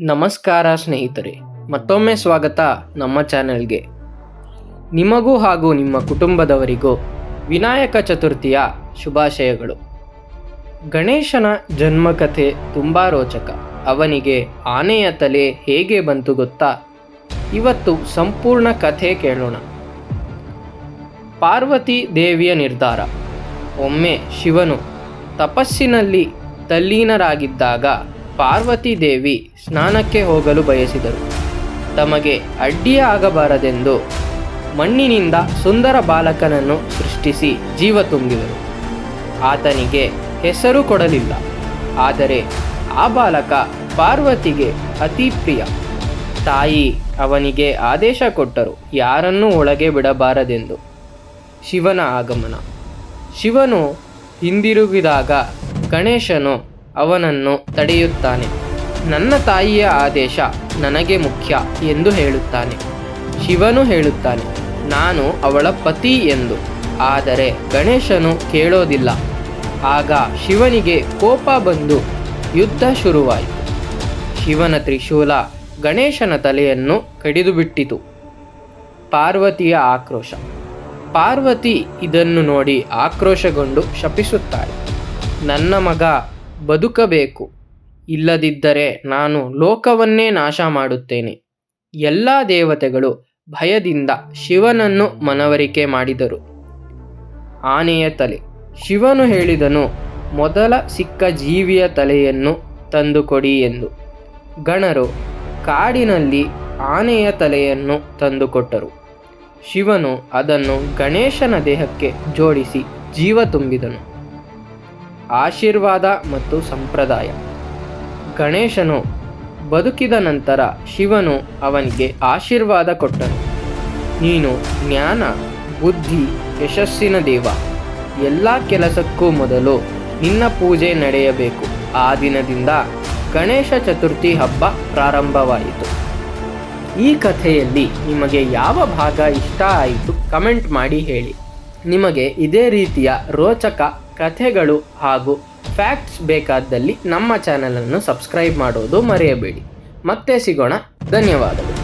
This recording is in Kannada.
ನಮಸ್ಕಾರ ಸ್ನೇಹಿತರೆ, ಮತ್ತೊಮ್ಮೆ ಸ್ವಾಗತ ನಮ್ಮ ಚಾನೆಲ್ಗೆ. ನಿಮಗೂ ಹಾಗೂ ನಿಮ್ಮ ಕುಟುಂಬದವರಿಗೂ ವಿನಾಯಕ ಚತುರ್ಥಿಯ ಶುಭಾಶಯಗಳು. ಗಣೇಶನ ಜನ್ಮಕಥೆ ತುಂಬ ರೋಚಕ. ಅವನಿಗೆ ಆನೆಯ ತಲೆ ಹೇಗೆ ಬಂತು ಗೊತ್ತಾ? ಇವತ್ತು ಸಂಪೂರ್ಣ ಕಥೆ ಕೇಳೋಣ. ಪಾರ್ವತಿ ದೇವಿಯ ನಿರ್ಧಾರ. ಒಮ್ಮೆ ಶಿವನು ತಪಸ್ಸಿನಲ್ಲಿ ತಲ್ಲೀನರಾಗಿದ್ದಾಗ ಪಾರ್ವತಿ ದೇವಿ ಸ್ನಾನಕ್ಕೆ ಹೋಗಲು ಬಯಸಿದರು. ತಮಗೆ ಅಡ್ಡಿಯಾಗಬಾರದೆಂದು ಮಣ್ಣಿನಿಂದ ಸುಂದರ ಬಾಲಕನನ್ನು ಸೃಷ್ಟಿಸಿ ಜೀವ ತುಂಬಿದರು. ಆತನಿಗೆ ಹೆಸರು ಕೊಡಲಿಲ್ಲ. ಆದರೆ ಆ ಬಾಲಕ ಪಾರ್ವತಿಗೆ ಅತಿ ಪ್ರಿಯ. ತಾಯಿ ಅವನಿಗೆ ಆದೇಶ ಕೊಟ್ಟರು, ಯಾರನ್ನೂ ಒಳಗೆ ಬಿಡಬಾರದೆಂದು. ಶಿವನ ಆಗಮನ. ಶಿವನು ಹಿಂದಿರುಗಿದಾಗ ಗಣೇಶನು ಅವನನ್ನು ತಡೆಯುತ್ತಾನೆ. ನನ್ನ ತಾಯಿಯ ಆದೇಶ ನನಗೆ ಮುಖ್ಯ ಎಂದು ಹೇಳುತ್ತಾನೆ. ಶಿವನು ಹೇಳುತ್ತಾನೆ, ನಾನು ಅವಳ ಪತಿ ಎಂದು. ಆದರೆ ಗಣೇಶನು ಕೇಳೋದಿಲ್ಲ. ಆಗ ಶಿವನಿಗೆ ಕೋಪ ಬಂದು ಯುದ್ಧ ಶುರುವಾಯಿತು. ಶಿವನ ತ್ರಿಶೂಲ ಗಣೇಶನ ತಲೆಯನ್ನು ಕಡಿದುಬಿಟ್ಟಿತು. ಪಾರ್ವತಿಯ ಆಕ್ರೋಶ. ಪಾರ್ವತಿ ಇದನ್ನು ನೋಡಿ ಆಕ್ರೋಶಗೊಂಡು ಶಪಿಸುತ್ತಾಳೆ ನನ್ನ ಮಗ ಬದುಕಬೇಕು. ಇಲ್ಲದಿದ್ದರೆ ನಾನು ಲೋಕವನ್ನೇ ನಾಶ ಮಾಡುತ್ತೇನೆ. ಎಲ್ಲ ದೇವತೆಗಳು ಭಯದಿಂದ ಶಿವನನ್ನು ಮನವರಿಕೆ ಮಾಡಿದರು. ಆನೆಯ ತಲೆ. ಶಿವನು ಹೇಳಿದನು, ಮೊದಲ ಸಿಕ್ಕ ಜೀವಿಯ ತಲೆಯನ್ನು ತಂದುಕೊಡಿ ಎಂದು. ಗಣರು ಕಾಡಿನಲ್ಲಿ ಆನೆಯ ತಲೆಯನ್ನು ತಂದುಕೊಟ್ಟರು. ಶಿವನು ಅದನ್ನು ಗಣೇಶನ ದೇಹಕ್ಕೆ ಜೋಡಿಸಿ ಜೀವ ತುಂಬಿದನು. ಆಶೀರ್ವಾದ ಮತ್ತು ಸಂಪ್ರದಾಯ. ಗಣೇಶನು ಬದುಕಿದ ನಂತರ ಶಿವನು ಅವನಿಗೆ ಆಶೀರ್ವಾದ ಕೊಟ್ಟನು. ನೀನು ಜ್ಞಾನ, ಬುದ್ಧಿ, ಯಶಸ್ಸಿನ ದೇವ. ಎಲ್ಲ ಕೆಲಸಕ್ಕೂ ಮೊದಲು ನಿನ್ನ ಪೂಜೆ ನಡೆಯಬೇಕು. ಆ ದಿನದಿಂದ ಗಣೇಶ ಚತುರ್ಥಿ ಹಬ್ಬ ಪ್ರಾರಂಭವಾಯಿತು. ಈ ಕಥೆಯಲ್ಲಿ ನಿಮಗೆ ಯಾವ ಭಾಗ ಇಷ್ಟ ಆಯಿತು ಕಮೆಂಟ್ ಮಾಡಿ ಹೇಳಿ. ನಿಮಗೆ ಇದೇ ರೀತಿಯ ರೋಚಕ ಕಥೆಗಳು ಹಾಗೂ ಫ್ಯಾಕ್ಟ್ಸ್ ಬೇಕಾದಲ್ಲಿ ನಮ್ಮ ಚಾನಲನ್ನು ಸಬ್ಸ್ಕ್ರೈಬ್ ಮಾಡೋದು ಮರೆಯಬೇಡಿ. ಮತ್ತೆ ಸಿಗೋಣ. ಧನ್ಯವಾದಗಳು.